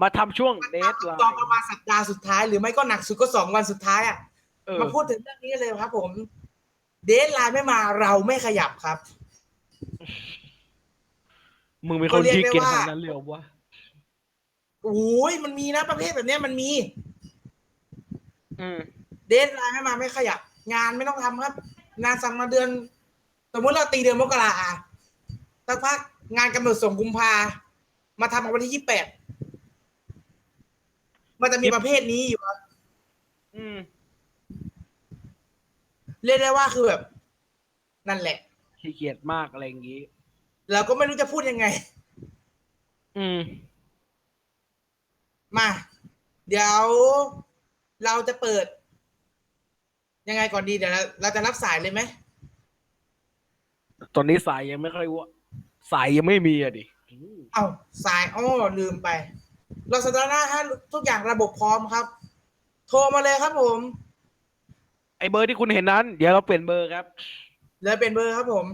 มาทำช่วงเดทไลตอนน์ประมาณสัปดาห์สุดท้าย หรือไม่ก็หนักสุดก็สองวันสุดท้ายอะ เออมาพูดถึงเรื่องนี้เลยครับผม เดทไลน์ไม่มาเราไม่ขยับครับ มึงเป็นคนก็เรียกที่ได้เกียจว่าขนาดนั้นเลยเหรอวะโอ้ยมันมีนะประเภทแบบเนี้ยมันมี อืม เดทไลน์ไม่มาไม่ขยับ งานไม่ต้องทำครับ งานสั่งมาเดือน สมมติเราตีเดือนมกราสักพักงานกำหนดส่งกุมภามาทำวันที่ยี่แปด มันจะมีประเภทนี้อยู่ครับอืม เรียกได้ว่าคือแบบ นั่นแหละ ขี้เกียจมากอะไรอย่างงี้ เราก็ไม่รู้จะพูดยังไง อืม มา เดี๋ยว เราจะเปิด ยังไงก่อนดีเดี๋ยวเราเราจะรับสายเลยไหมตอนนี้สายยังไม่ค่อยว่าสายยังไม่มีอะดิอืมเอาสายอ้อลืมไป ลาซาด้าฮะทุกอย่างระบบพร้อมครับ โทรมาเลยครับผม ไอเบอร์ที่คุณเห็นนั้น เดี๋ยวเราเปลี่ยนเบอร์ครับ เลยเปลี่ยนเบอร์ครับผม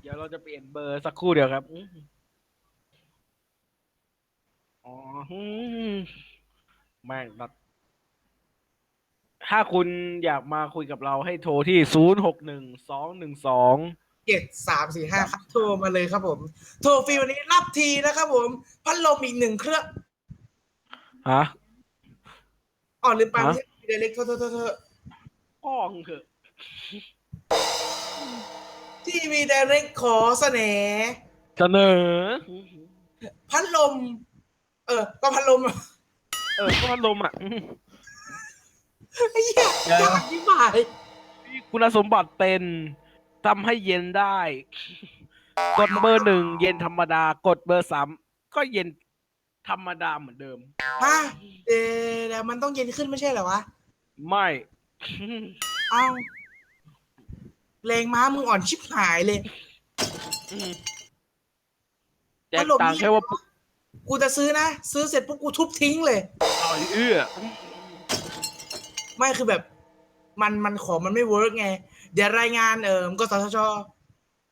เดี๋ยวเราจะเปลี่ยนเบอร์สักครู่เดียวครับอ๋อแม่งนัดถ้าคุณอยากมาคุยกับเราให้โทรที่ 0 6 1 2 1 2 เจ็ดสามสี่ห้าครับโทรมาเลยครับผม โทรฟรีวันนี้รับทีนะครับผม พัดลมอีกหนึ่งเครื่องฮะอ๋อลืมไปฮะไม่ใช่เดเล็กโทษโทษโทษโทษป้องเถอะทีวีเดเล็กขอเสนอเสนอ พัดลม เออก็พัดลม เออก็พัดลมอะอืมไอ้เหี้ยเดี๋ยวอยากอธิบายมีคุณสมบัติเป็น ทำให้เย็นได้ กดเบอร์หนึ่งเย็นธรรมดา กดเบอร์สามก็เย็นธรรมดาเหมือนเดิม ฮะเดี๋ยวเดี๋ยวมันต้องเย็นขึ้นไม่ใช่เหรอวะ ไม่ เอ้าแรงม้ามึงอ่อนชิบหายเลยอืมแจพักดลมต่างนี่แค่ว่ากูจะซื้อนะ ซื้อเสร็จปุ๊บกูทุบทิ้งเลย ต่อยเอื้อ ไม่คือแบบ มันมันของมันไม่เวิร์กไง เดี๋ยวรายงานเออมกสทช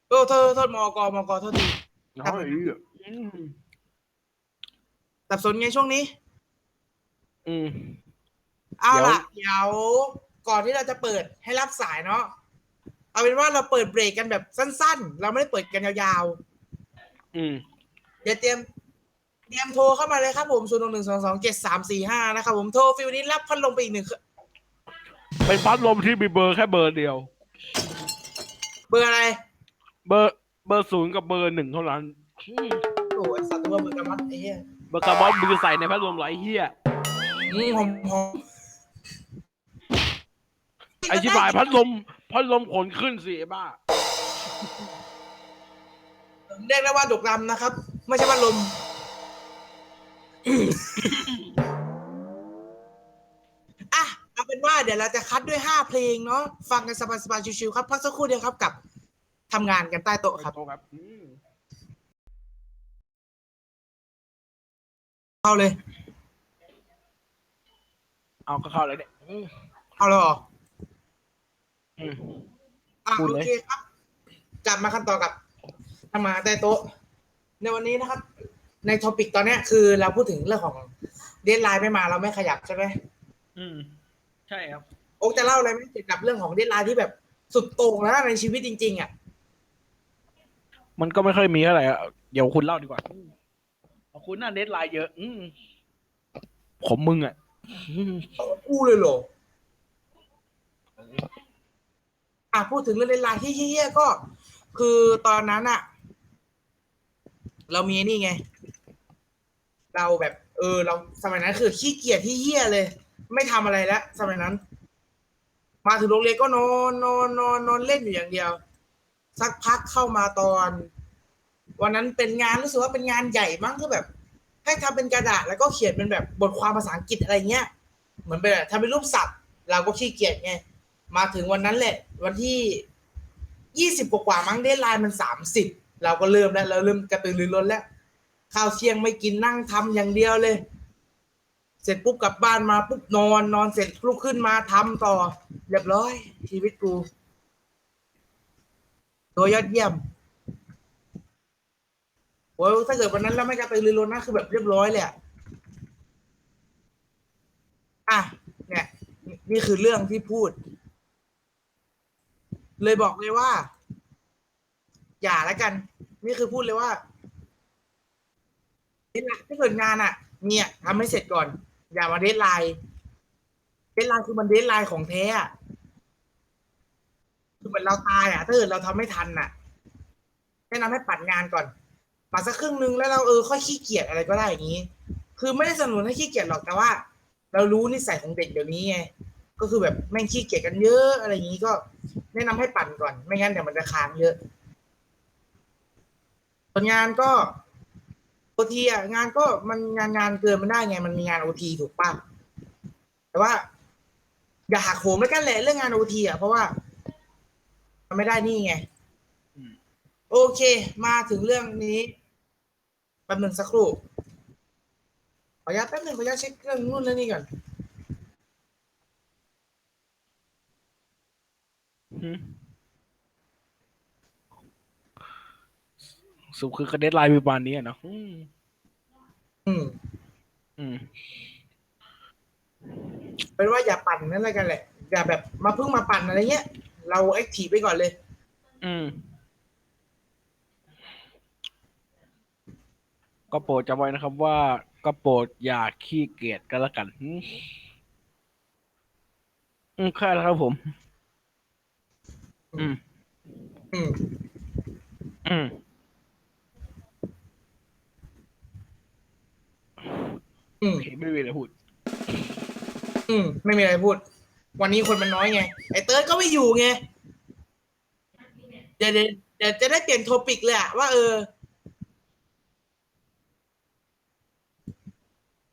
โอ้โทษโทษมกมกโทษทีต่อยเอื้ออืมสับสนไงช่วงนี้ อืมเอาเดี๋ยวล่ะ เดี๋ยวก่อนที่เราจะเปิดให้รับสายเนาะเอาเป็นว่าเราเปิดเบรกกันแบบสั้น ๆ เราไม่ได้เปิดกันยาวอืมๆเดี๋ยวเตรียมเตรียมโทรเข้ามาเลยครับผมศูนย์หนึ่งสองสองเจ็ดสามสี่ห้านะครับผมโทรฟิวนี้รับพัดลมไปอีกหนึ่ง เครื่องเป็นพัดลมที่มีเบอร์แค่เบอร์เดียว เบอร์อะไรเบอร์เบอร์ศูนย์กับเบอร์หนึ่งเท่านั้น อืมโอ้ยสัตว์ตัวเบอร์กระมัดไอ้เหี้ยเบอร์การ์บอนมือใส่ในพัดลมไหลเฮียอืมหอมหอมไอชิบหายพัดลมพัดลมขนขึ้นสิไอ้บ้า เรียกได้ว่าดกดำนะครับ ไม่ใช่พัดลม ดี๋ยวเราจะคัดด้วยห้าเพลงเนาะฟังกันสบายๆชิวๆครับพักสักครู่เดียวครับกับทำงานกันใต้โต๊ะครับครับอืมเอาเลย เอาก็เข้าเลยเนี่ยอืมเอาเลยเหรออืม อะพูดโอเลย เคครับกลับมาขั้นตอนกับทำงานใต้โต๊ะ ในวันนี้นะครับ ในทอปิกตอนเนี้ยคือเราพูดถึงเรื่องของเดนไลน์ไม่มาเราไม่ขยับใช่ไหมอืม ใช่ครับ โอ๊กจะเล่าอะไรไหมเกี่ยวกับเรื่องของเดนไลน์ที่แบบสุดโต่งแล้วในชีวิตจริง ๆ อะ มันก็ไม่ค่อยมีเท่าไหร่อะเดี๋ยวคุณเล่าดีกว่าอืมเอาคุณน่าเน็ตไลน์เยอะ อืมผมมึงอะอืมกูเลยเหรออะพูดถึงเรื่องเดนไลน์ที่เฮี้ยๆก็ คือตอนนั้นอะ เรามีไอ้นี่ไง เราแบบ เออ เราสมัยนั้นคือขี้เกียจที่เฮี้ยเลย ไม่ทำอะไรแล้วสมัยนั้น มาถึงโรงเรียนก็นอนนอนนอนนอนเล่นอยู่อย่างเดียว สักพักเข้ามาตอน วันนั้นเป็นงานรู้สึกว่าเป็นงานใหญ่มั้งคือแบบ ให้ทำเป็นกระดาษแล้วก็เขียนเป็นแบบบทความภาษาอังกฤษอะไรเงี้ยเหมือนเป็นแบบทำเป็นรูปสัตว์เราก็ขี้เกียจไงมาถึงวันนั้นแหละ วันที่ยี่สิบกว่ามั้งเดทไลน์มันสามสิบเราก็เริ่มแล้วเราเริ่มกระตือรือร้นแล้วข้าวเที่ยงไม่กินนั่งทำอย่างเดียวเลย เสร็จปุ๊บกลับบ้านมาปุ๊บนอนนอนเสร็จลุกขึ้นมาทำต่อ เรียบร้อย ชีวิตกูตัวยอดเยี่ยมโอ้ยถ้าเกิดวันนั้นเราไม่กระตือรือร้นนะคือแบบเรียบร้อยเลยอะอะเนี่ยนี่คือเรื่องที่พูด เลยบอกเลยว่า อย่าแล้วกัน นี่คือพูดเลยว่าถ้าเกิดงานอะ เนี่ยทำให้เสร็จก่อน อย่ามาเดทไลน์เดทไลน์คือมันเดทไลน์ของแท้อะคือเหมือนเราตายอะถ้าเกิดเราทำไม่ทันอะแนะนำให้ปัดงานก่อน ปัดสักครึ่งนึงแล้วเราเออค่อยขี้เกียจอะไรก็ได้อย่างนี้ คือไม่ได้สนับสนุนให้ขี้เกียจหรอกแต่ว่า เรารู้นิสัยของเด็กเดี๋ยวนี้ไงก็คือแบบแม่งขี้เกียจกันเยอะอะไรอย่างนี้ก็ แนะนำให้ปั่นก่อน ไม่งั้นเดี๋ยวมันจะค้างเยอะส่วนงานก็ โอทีอะงานก็มันงานงานเกินมันได้ไง มันมีงานโอทีถูกป่ะแต่ว่า อย่าหักโหมแล้วกันแหละเรื่องงานโอทีอะเพราะว่า มันไม่ได้นี่ไงอืมโอเค มาถึงเรื่องนี้แป๊บหนึ่งสักครู่ขออนุญาตแป๊บหนึ่งขออนุญาตเช็คเรื่องนู่นเรื่องนี้ก่อน หืม สุดคือกระเด็นไลน์ประมาณนี้อะเนาะอืมอืมอืม เป็นว่าอย่าปั่นนั่นอะไรกันแหละ อย่าแบบมาเพิ่งมาปั่นอะไรเงี้ย เราแอคทีฟไปก่อนเลย อืม ก็โปรดจำไว้นะครับว่า ก็โปรดอย่าขี้เกียจกันละกัน อืมอืมแค่แล้วครับผม อืม อืม อืม อืมโอเคไม่มีอะไรพูด อืมไม่มีอะไรพูด วันนี้คนมันน้อยไง ไอ้เติร์ดก็ไม่อยู่ไง เดี๋ยวเดี๋ยวเดี๋ยวจะได้เปลี่ยนโทปิกเลยอะว่าเออ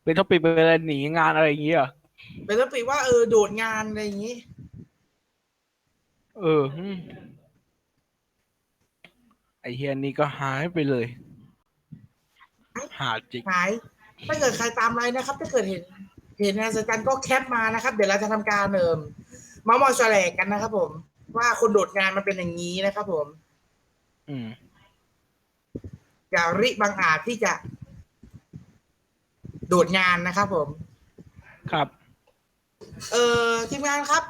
เป็นท็อปิกเป็นอะไรหนีงานอะไรอย่างเงี้ยเหรอเป็นโทปิกว่าเออโดดงานอะไรอย่างงี้ เอออืมไอเฮียนี่ก็หายไปเลย หาจริงหาย ถ้าเกิดใครตามไลน์นะครับ ถ้าเกิดเห็น เห็นงานสัจจันก็แคปมานะครับ เดี๋ยวเราจะทำการเอิมเมาส์มอยแฉลกกันนะครับผม ว่าคนโดดงานมันเป็นอย่างนี้นะครับผม อืมอย่าริบังอาจที่จะ โดดงานนะครับผม ครับ เอ่อทีมงานครับ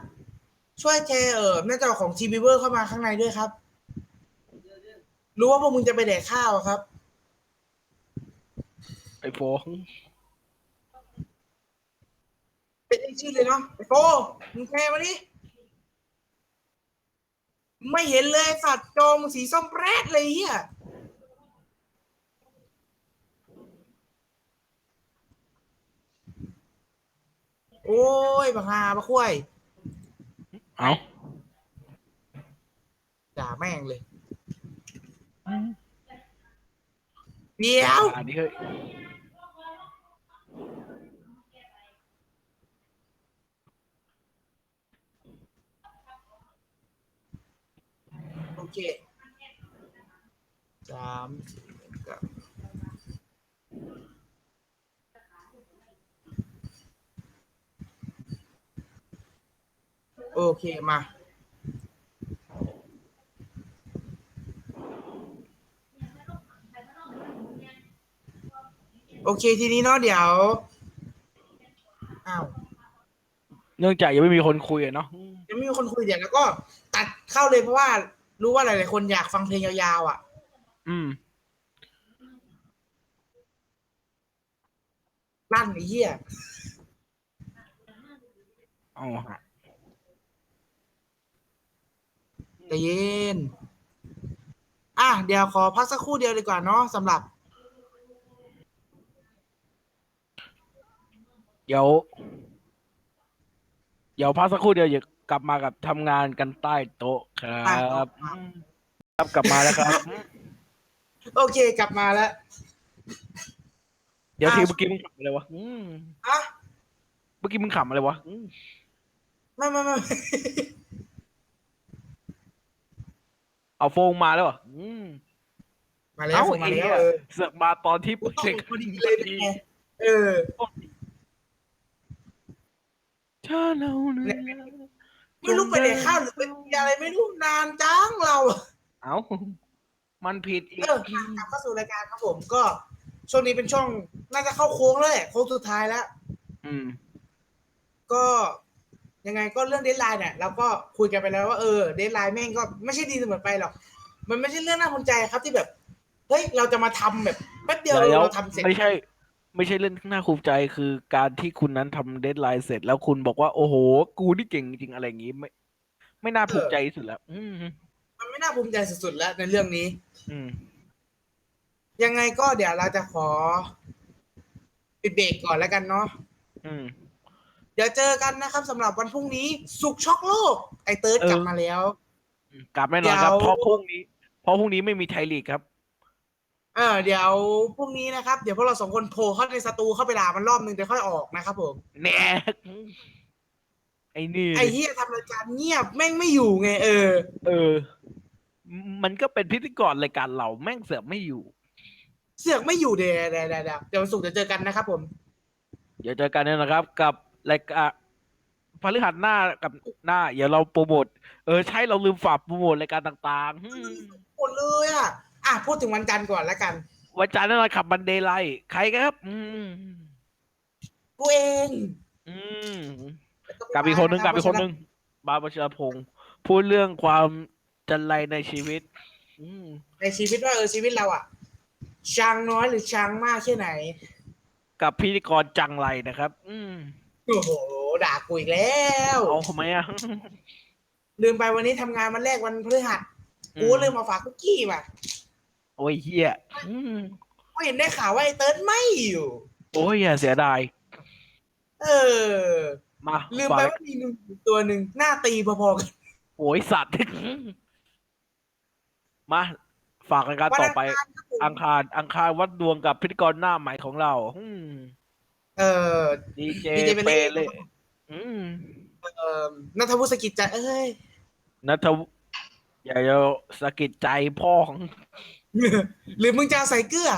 ช่วยแชร์เอ่อหน้าจอของทีวีเวอร์เข้ามาข้างในด้วยครับ รู้ว่าพวกมึงจะไปแดกข้าวอะครับ ไอโฟงเป็นชื่อเลยเนาะไอ้โฟมึงแชร์มาดิไม่เห็นเลยไอ้สัตว์จอมงสีส้มแปรดเลยเฮียโอ้ยบังฮาบะคุ้ยเอาด่าแม่งเลย เดี๋ยว อันนี้เฮ้ย โอเคสามกับโอเค มา โอเค ทีนี้เนาะเดี๋ยว อ้าวเนื่องจากยังไม่มีคนคุยอะเนาะ ยังไม่มีคนคุยเดี๋ยวแล้วก็ตัดเข้าเลยเพราะว่า รู้ว่าหลาย ๆ คนอยากฟังเพลงยาวๆอะ อืม ลั่นไอ้เหี้ยเอาใจเย็น อะ เดี๋ยวขอพักสักครู่เดียวดีกว่าเนาะสำหรับ เดี๋ยว เดี๋ยวพักสักครู่เดียวอย่า กลับมากับทำงานกันใต้โต๊ะครัใต้โต๊ะบครับครับกลับมาแล้วครับ โอเคกลับมาแล้วเดี๋ยวอะทีเมื่อกี้มึงขำอะไรวะอืมอะเมื่อกี้มึงขำอะไรวะอืมไม่ไม่ไม่ เอาโฟงมาแล้วเหรออืมมาแล้วเอ้าส่งไอ้มาแล้เหี้วยเออเสือกมาตอนที่พอเด็กดีเลยเป็นไงเออถ้าเราเนี่ย ไม่รู้ไปไหนข้าวหรือไปอะไรไม่รู้นานจังเรา เอ้า มันผิดอีกเออกลับเข้าสู่รายการครับผมก็ ช่วงนี้เป็นช่วงน่าจะเข้าโค้งแล้วแหละโค้งสุดท้ายแล้ว อืม ก็ยังไงก็เรื่องเดทไลน์เนี่ยเราก็คุยกันไปแล้วว่าเออเดทไลน์แม่งก็ไม่ใช่ดีเสมอไปหรอก มันไม่ใช่เรื่องน่าสนใจครับที่แบบ เฮ้ย เราจะมาทำแบบแป๊บเดียวเดี๋ยวเราทำเสร็จไม่ใช่ ไม่ใช่เรื่องน่าภูมิใจคือการที่คุณนั้นทำเดทไลน์เสร็จแล้วคุณบอกว่า โอ้โห กูนี่เก่งจริงๆอะไรอย่างงี้ไม่ ไม่น่าภูมิใจที่สุดแล้วอืมมันไม่น่าภูมิใจสุดๆแล้วในเรื่องนี้ อืม ยังไงก็เดี๋ยวเราจะขอ ปิดเบรกก่อนแล้วกันเนาะอืม เดี๋ยวเจอกันนะครับสำหรับวันพรุ่งนี้ สุกช็อกโลก ไอเติร์ดเออ กลับมาแล้ว กลับแน่นอนครับเดี๋ยวเพราะพรุ่งนี้ เพราะพรุ่งนี้ไม่มีไทยลีกครับ เออเดี๋ยวพรุ่งนี้นะครับ เดี๋ยวพวกเราสองคนโผล่เข้าในสตูเข้าไปด่ามันรอบนึงเดี๋ยวค่อยออกนะครับผม แหน่ไอ้นี่ ไอเฮียทำรายการเงียบแม่งไม่อยู่ไงเออ เออ มันก็เป็นพิธีกรรายการเราแม่งเสือกไม่อยู่ เสือกไม่อยู่เดี๋ยวเดี๋ยวเดี๋ยวเดี๋ยวเดี๋ยววันศุกร์จะเจอกันนะครับผม เดี๋ยวเจอกันเนี่ยนะครับ กับรายการพฤหัสหน้ากับหน้าอย่าเราโปรโมท เออ ใช่เราลืมฝากโปรโมทรายการต่างๆอืมหมดเลยอะ อะพูดถึงวันจันทร์ก่อนแล้วกัน วันจันทร์นั่นแหละขับบันเดย์ไลท์ใครครับ อืมกูเองอืมกับอีกคนนึงกับอีกคนนึงบาบาชาพงศ์พูดเรื่องความจันไรในชีวิต อืมในชีวิตว่าเออชีวิตเราอะช้างน้อยหรือช้างมากแค่ไหน กับพิธีกรจังไรนะครับ อืมโอ้โหด่ากูอีกแล้วเอาทำไมอะลืมไปวันนี้ทำงานวันแรกวันพฤหัสกูลืมมาฝากคุกกี้มา โอ้ยเฮียอืมก็เห็นได้ข่าวว่าไอ้เติร์ดไม่อยู่ โอ้ยอย่าเสียดาย เออ มาลืมฝาไปกว่ามีหนึ่งตัวหนึ่งหน้าตีพอๆกันโอ้ยสัตว์ มา ฝากรายการวันต่อไปอังคารครับผมอังคาร อังคารวัดดวงกับพิธีกรหน้าใหม่ของเราอืมเออ ดีเจ DJ เปเปเล่ เล่อืมเออนัทวุฒิสกิจใจเอ้ย นัทวุอย่าจะสะกิดใจพ่อของ หรือมึงจะเอาใส่เกลือ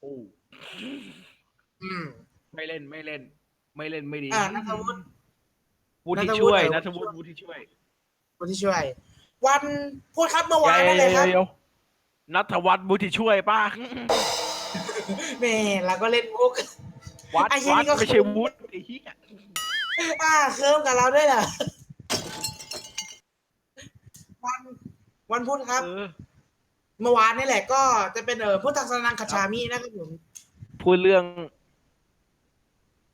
โอ้อืมไม่เล่นไม่เล่น ไม่เล่นไม่ดีอ่านัทวุฒิวุฒินัทวุฒิช่วยเออนัทวุฒิวุฒิช่วยคนที่ช่วย วันพูดครับเมื่อเดี๋วานนั่นเลยครับยวๆนัทวัฒน์วุฒิช่วยป้าแหม่เราก็เล่นมุกวัดไอ้เหี้ยวัดนี่ก็ไม่ใช่วุฒิไอ้เหี้ยอ่าเคิร์มกับเราด้วยเหรอวัน วันพุธครับ เออเมื่อวานนี่แหละก็จะเป็นเออพุทธศาสนาคาชามินะครับผมพูดเรื่อง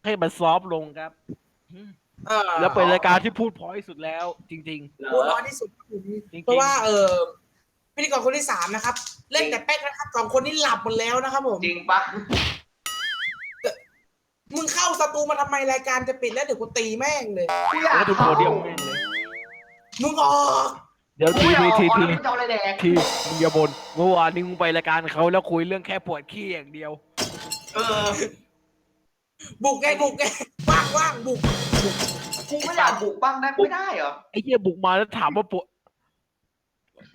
ให้มันซอฟต์ลงครับ เออแล้วเป็นรายการที่พูดพอที่สุดแล้ว จริงพูดน้อยที่สุดครับผมจริงๆ เพราะว่าเออพิธีกรคนที่สามนะครับ เล่นแต่แป๊กนะครับสองคนนี้หลับหมดแล้วนะครับผมจริงปะมึงเข้าสตูมาทำไมรายการจะปิดแล้วเดี๋ยวกูตีแม่งเลยกูอๆยากแล้วทุกโพเดียมแม่งเลยมึงออก เดี๋ยวกูทีอยากทีออกทีแล้วทีมึงจะเอาอะไรแดกทีมึงอย่าบนเมื่อวานนี้มึงไปรายการเขาแล้วคุยเรื่องแค่ปวดขี้อย่างเดียว เออ บุกไงบุกไงว่างว่างบุกกูไม่อยากบุกบ้างได้ไม่ได้เหรอไอ้เหี้ยบุกมาแล้วถามว่าปวด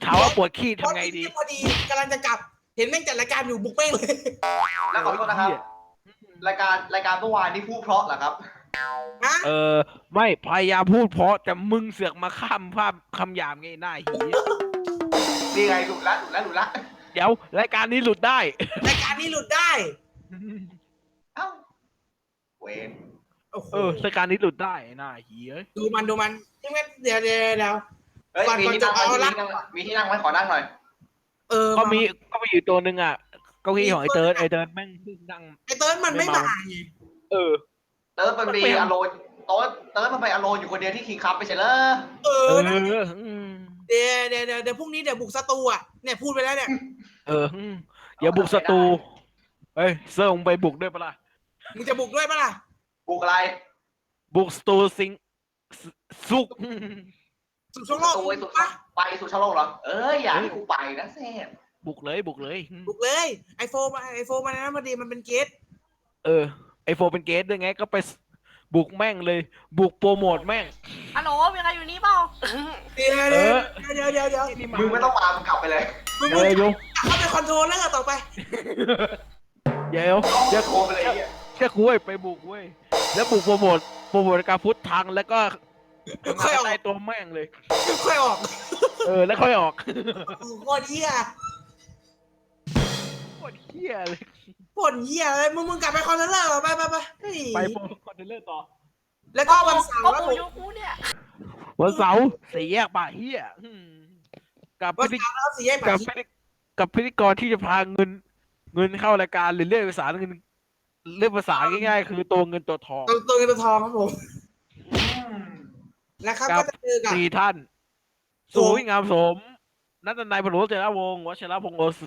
ถามว่าปวดขี้ทำไงดี พอดีกำลังจะกลับ เห็นแม่งจัดรายการอยู่บุกแม่งเลยแล้วขอโทษนะครับ รายการรายการเมื่อวานนี่พูดเพราะเหรอครับ ฮะเออ ไม่พยายามพูดเพราะแต่มึงเสือกมาข้ามภาพคำหยาบไงหน้าหีนี่ไงหลุดละหลุดละหลุดละเดี๋ยวรายการนี้หลุดได้ รายการนี้หลุดได้ เอ้าเวนโอ้โหเออรายการนี้หลุดได้หน้าหีเอ้ยดูมันดูมันที่แม่งเดี๋ยวเดี๋ยวเดี๋ยว เฮ้ยก่อนมีที่นั่งไหมก่อนจะเอาละ มีที่นั่งไหมขอนั่งหน่อย เออก็มีก็มีอยู่ตัวหนึ่งอะเก้าอี้ของไอเติร์ดไอเติร์ดแม่งเพิ่งนั่ง ไอเติร์ดมันไม่มาไงเออ เติร์ดมันมันมีไปอโลนโต๊ดเติร์ดมันไปอโลนอยู่คนเดียวที่คิงคับไปเฉยเลยเอเอออนั่นอืมเดี๋ยวเดี๋ยวเดี๋ยวเดี๋ยวพรุ่งนี้เดี๋ยวบุกสตูอะเนี่ยพูดไปแล้วเนี่ยเอออืมอย่าบุกสตูเฮ้ยเซอร์มึงไปบุกด้วยปะล่ะ มึงจะบุกด้วยปะล่ะบุกอะไรบุกสตูซิงสสุก สุดช่วงโลกตัวไอ้สุดปะไปสุดชาโลกเหรอ เอ้ยอย่าให้กูไปนะเซ่บุกเลยบุกเลย บุกเลยไอโฟนไอโฟนมันนั้นพอดีมันเป็นเกตเออ ไอโฟเป็นเกสด้วยไงก็ไปบุกแม่งเลย บุกโปรโมทแม่ง ฮัลโหลมีใครอยู่นี่เปล่า เดี๋ยวเอเดี๋ยวอเดี๋ยวเดี๋ยวเดี๋ยวมึงไม่ต้องมามึงกลับไปเลยมึงเดี๋ยวเดี๋ยว เข้าไปคอนโทรลเลอร์ต่อไป เดี๋ยวเดี๋ยวโทรไปเลยไอ้เหี้ยแค่คุยไปบุกเว้ยแล้วบุกโปรโมทโปรโมทรายการพุทธทางแล้วก็ค่อยออกใต้ตัวแม่งเลย ค่อยออกเออแล้วค่อยออกโคตรเหี้ย โคตรเหี้ยเลย ปวดเหี้ยเลยมึงมึงกลับไปคอนเทนเนอร์ไปไปไปเฮ้ยไปโฟคอนเทนเนอร์ต่อแล้วก็วันเสาร์ก็ครับปูผมยุกูเนี่ยวันเสาร์สี่แยกป่าเฮียอืมกับวันพิธีเสาร์แล้วสี่แยกกับปากพิธีกับพิธีกรที่จะพาเงิน เงินเข้ารายการหรือเรื่องภาษาเงินเรื่องภาษาง่ายๆ คือตัวเงินตัวทอง ตัวตัวเงินตัวทองครับผมอืมนะครับครับก็จะเจอกับ สี่ท่านโสสุมวิงามสม นัตนายพลวัชรวงศ์วัชรพงศ์โอส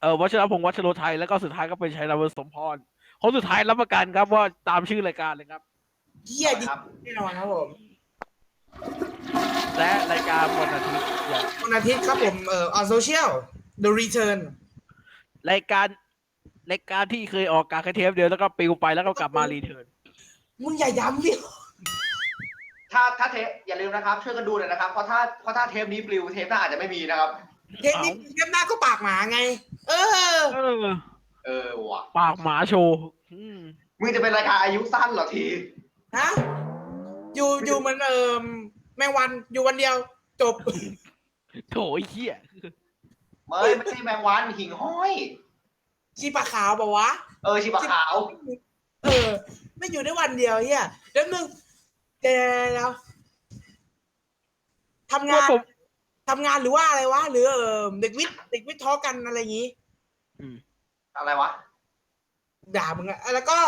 เอ่อวัชรพงศ์วัชโรไทยแล้วก็สุดท้ายก็เป็นชัยนาวสมพรคนสุดท้ายรับประกันครับว่าตามชื่อรายการเลยครับเหี้ยดีครับแน่นอนครับผม และรายการวันอาทิตย์อย่างวันอาทิตย์ครับผมเอ่อ on social the return รายการรายการที่เคยออกการแค่เทปเดียวแล้วก็ปิวไปแล้วก็กลับมารีเทิร์นมึงอย่าย้ำดิถ้าถ้าเทปอย่าลืมนะครับ ช่วยกันดูหน่อยนะครับ เพราะถ้าเพราะถ้าเทปนี้ปลิวเทปหน้าอาจจะไม่มีนะครับ เทปนี้เทปหน้าก็ปากหมาไง เออ เออ เออว่ะปากหมาโชว์อืมมึงจะเป็นรายการอายุสั้นเหรอที ฮะ อยู่อยู่เหมันเอ่มแมงวันอยู่วันเดียว จบ โถไอ้เหี้ยไม่ไม่ใช่แมงวันหิ่งห้อย ชีปลาขาวบอกวะ เออชีบะขาว เออ ไม่อยู่ได้วันเดียวเฮียเดี๋ยวนึงเดี๋ยวแล้วทำงาว่านผม ทำงานหรือว่าอะไรวะหรือเออเด็กวิทย์เด็กวิทย์ท้อกันอะไรอย่างงี้อะไรวะ ด่ามึงอะแล้วก็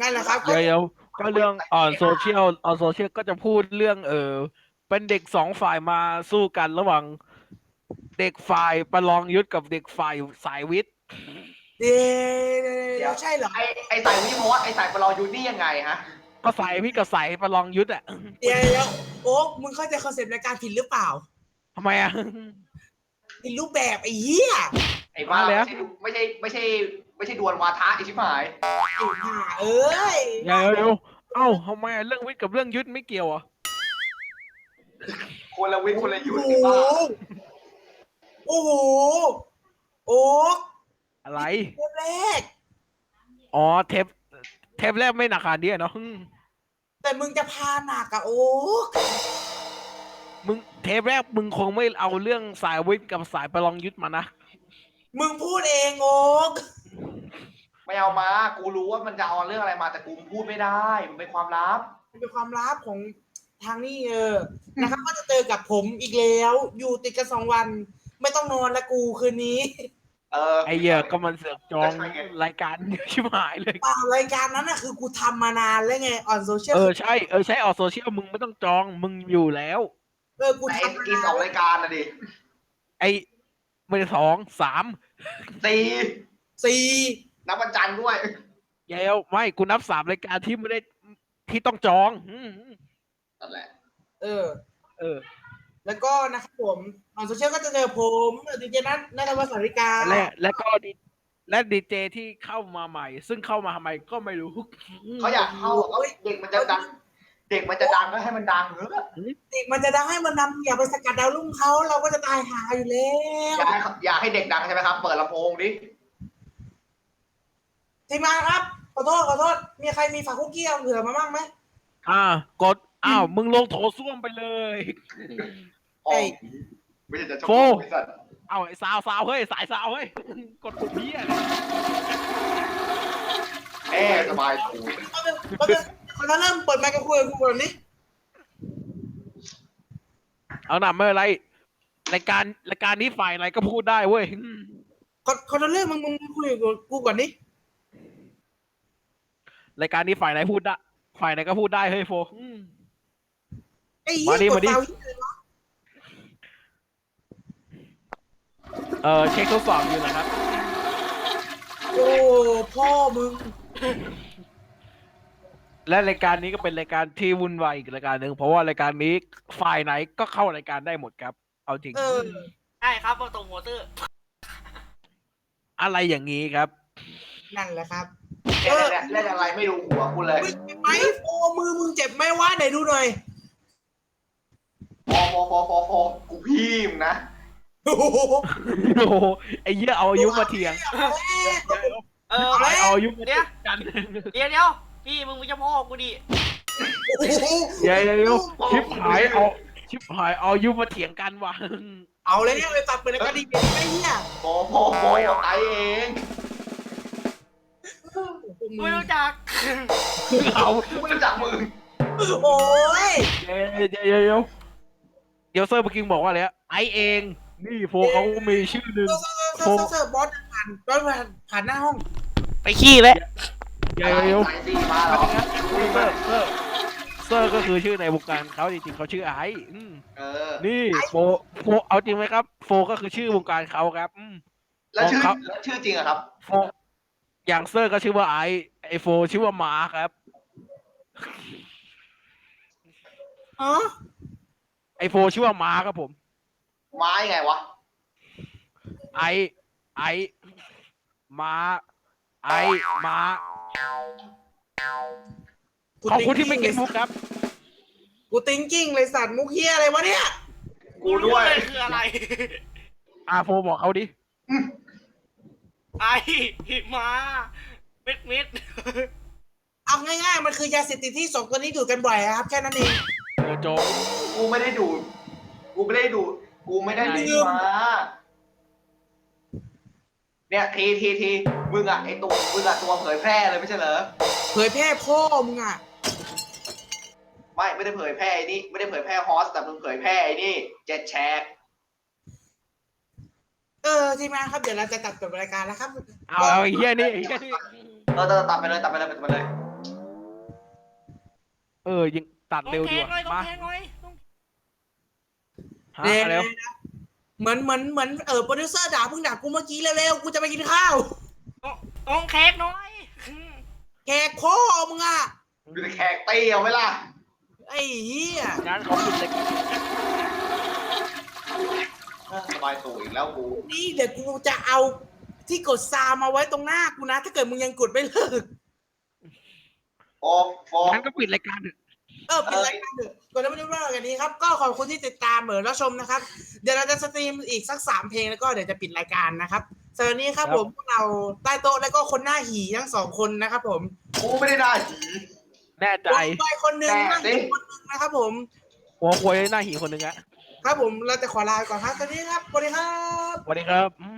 นั่นแหละครับเดี๋ยวๆก็เรื่องออนโซเชียลออนโซเชียลก็จะพูดเรื่องเออเป็นเด็กสองฝ่ายมาสู้กันระหว่างเด็กฝ่ายประลองยุทธกับเด็กฝ่ายสายวิทย์ เดี๋เดี๋ยยววใช่เหรอไอไอสายวิมอสไอสายประลองยูนี่ยังไงฮะ ก็สายวิทย์กับสายประลองยุทธอะ เดี๋ยวเดี๋ยวโอ๊กมึงเข้าใจคอนเซปต์รายการผิดหรือเปล่า ทำไมอะผิดรูปแบบไอ้เหี้ยไอ้บ้ามาแล้ว ไม่ใช่ไม่ใช่ไม่ใช่ ไม่ใช่ดวลวาทะไอชิบหาย ไอ้ห่าเอ้ยเดี๋ยวเดี๋ยวเอ้าทำไมอะเรื่องวิทย์กับเรื่องยุทธไม่เกี่ยวอะคนละวิทย์คนละยุทโอ้ธ์โหไอ้บ้าโอ้โหโอ๊กอะไร เทปแรก อ๋อเทปเทปแรกไม่หนักขนาดนี้อะเนาะอืมแต่มึงจะพาหนักอะโอ๊ก มึงเทปแรกมึงคงไม่เอาเรื่องสายวิทย์กับสายประลองยุทธมานะ มึงพูดเองโอ๊กไม่เอามา กูรู้ว่ามันจะเอาเรื่องอะไรมาแต่กูพูดไม่ได้ มันเป็นความลับ มันเป็นความลับของทางนี้เออ นะครับก็จะเจอกับผมอีกแล้ว อยู่ติดกันสองวัน ไม่ต้องนอนละกูคืนนี้ เออ ไอ้เหี้ยก็มันเสือกจองก็ใช่ไงรายการชิบหายเลยเปล่ารายการนั้นน่ะคือกูทำมานานแล้วไงออนโซเชียล เออใช่ เออใช่ออกโซเชียลมึงไม่ต้องจองมึงอยู่แล้ว เออกูแต่ทำไอ้มากินนานสองรายการนะดิไอ้ไม่ได้สองสามสี่สี่นับวันจันทร์ด้วยเดี๋ยวไม่กูนับสามรายการที่ไม่ได้ที่ต้องจองอืมนั่นแหละ เออ เออแล้วก็นะครับผมออนโซเชียลก็จะเจอผมดีเจนัทนัทวัฒน์สาริกาและและก็ดีและดีเจที่เข้ามาใหม่ ซึ่งเข้ามาทำไมก็ไม่รู้ เขาอยากเข้าเอาเด็กมันจะดัง เด็กมันจะดังก็ให้มันดังเถอะเด็กมันจะดังให้มันนำอย่าไปสกัดดาวรุ่งเขาเราก็จะตายหาอยู่แล้วอยากให้อยากให้เด็กดังใช่ไหมครับ เปิดลำโพงดิทีมงานครับขอโทษขอโทษมีใครมีฝากคุกกี้เอาเผื่อมาบ้างไหมอ่ากดอ้าวมึงลงโถส้วมไปเลยอ๋อเอ้ยไม่ใช่จะชโฟมไอ้สัตว์เอาไอ้สาวสาวเฮ้ยสายสาวเฮ้ยกดปุ่มนี้ยเลยแม่สบายถูก เอาเป็นเอาเป็นคนละเริ่มเปิดไมค์กับคุยกับกูก่อนนี้เอาหน่ะไม่เป็นไรรายการรายการนี้ฝ่ายไหนก็พูดได้เว้ยอืมคนคนละเรื่องมึงมึงคุยกับกูก่อนนี้รายการนี้ฝ่ายไหนพูดได้ฝ่ายไหนก็พูดได้เฮ้ยโฟอืม ไอ้เหี้ยมาดิกมาดดิเตาเออเช็คทดสอบอยู่นะครับ โอ้พ่อมึง และรายการนี้ก็เป็นรายการที่วุ่นวายอีกรายการหนึ่งเพราะว่ารายการนี้ฝ่ายไหนก็เข้ารายการได้หมดครับ เอาจริง เออใช่ครับประตูหัวตื้ออะไรอย่างนี้ครับ นั่นแหละครับเล่นอะไรเล่นอะไรไม่ดูหัวกูเลยมึงเจ็บไหมโอ้มือมึงเจ็บไหมวะไหนดูหน่อยพอพอพอพอพอกูพิมพ์นะโอ้โหโอ้โหไอ้เหี้ยเอาอายุมาเถียงเออเอาแล้วเอาอายุมาเถียงกัน เดี๋ยวเดี๋ยว พี่มึงไม่ใช่พ่อกูดิโอ้โหเดี๋ยวเดี๋ยวเดี๋ยวชิปหายเอาชิปหายเอายุมาเถียงกันว่ะเอาเลยเนี่ยไปตัดเปิดรายการดีเบตไอ้เหี้ยโอ้โหไอเองไม่รู้จักเอาไม่รู้จักมึงโอ้ยเดี๋ยวเดี๋ยวเดี๋ยวเดี๋ยวเดี๋ยวเซอร์เมื่อกี้บอกว่าอะไรอะไอเอง นี่โฟเขามีชื่อหนึ่งเซอร์เซอร์เซอร์เซอร์บอสผ่านบอสผ่านผ่านหน้าห้อง ไปขี้แล้ว เดี๋ยวเดี๋ยวเดี๋ยวสายสี่มาเหรอเซอร์เซอร์เซอร์ก็คือชื่อในวงการเขาจริงๆเขาชื่อไออืมเออ นี่โฟโฟเอาจริงไหมครับ โฟก็คือชื่อวงการเขาครับอืม แล้วชื่อครับ แล้วชื่อจริงอะครับ โฟอย่างเซอร์ก็ชื่อว่าไอไอโฟชื่อว่าหมาครับ อ๋อไอโฟชื่อว่าหมาครับผม ไม้ไงวะ ไอไอหมาไอหมา ขอบคุณที่ไม่เก็ตมุกครับ กูติงกิ้งเลยสัตว์มุกเฮียอะไรวะเนี่ยกูด้วยรู้เลคืออะไรอาโฟบอกเขาดิ ไอ้มา เม็ดเม็ดเอาง่ายๆ มันคือยาเสพติดที่สองคนนี้ดูดกันบ่อยอะครับ แค่นั้นเองเออโจงกูไม่ได้ดูดกูไม่ได้ดูดกูไม่ได้ลืดูมมา เนี่ยทีทีทีมึงอะไอตัวมึงอะตัวเผยแพร่เลยไม่ใช่เหรอเผยแพร่พ่อมึงอะไม่ไม่ได้เผยแพร่ไอ้นี่ไม่ได้เผยแพร่ฮอสแต่มึงเผยแพร่ไอ้นี่เจ็ดแชร์เออทีมงานครับเดี๋ยวเราจะตัดจบรายการแล้วครับ เอาเอาไอ้เหี้ยนี่ไอ้เหี้ยนี่เออเออตัดไปเลยตัดไปเลยตัดไปเลยเออยิงตัดต้องเร็วแทดีงกว่าหน่อยต้องมาแทงหน่อยต้องหาเดี๋ยวเร็ว เหมือนเหมือนเหมือนเออโปรดิวเซอร์ด่าเพิ่งด่ากูเมื่อกี้เร็วๆกูจะไปกินข้าวต้องแขกหน่อยแขกพ่อมึงอะมีแต่แขกตีเอาไหมล่ะไอ้เหี้ยงานเขาปิดเลยเออสบายตัวอีกแล้วกูนี่เดี๋ยวกูจะเอาที่กดซามาไว้ตรงหน้ากูนะ ถ้าเกิดมึงยังกดไม่เลิกโอ้โฟงานก็ปิดรายการเถอะ เออเป็นรายการเถอะกดแล้วไม่ได้ว่ากันนี้ครับ ก็ขอบคุณที่ติดตามเหมือนรับชมนะครับ เดี๋ยวเราจะสตรีมอีกสักสามเพลงแล้วก็เดี๋ยวจะปิดรายการนะครับสำหรับวันนี้ครับผมพวกเราใต้โต๊ะแล้วก็คนหน้าหีทั้งสองคนนะครับผมกูไม่ได้ได้ผี แน่ใจวงไปคนหนึ่งแต่นั่งสิอีกคนหนึ่งนะครับผม หัวควยหน้าหีคนหนึ่งอะครับผมเราจะขอลาไปก่อนครับสวัสดีครับสวัสดีครับ สวัสดีครับอืม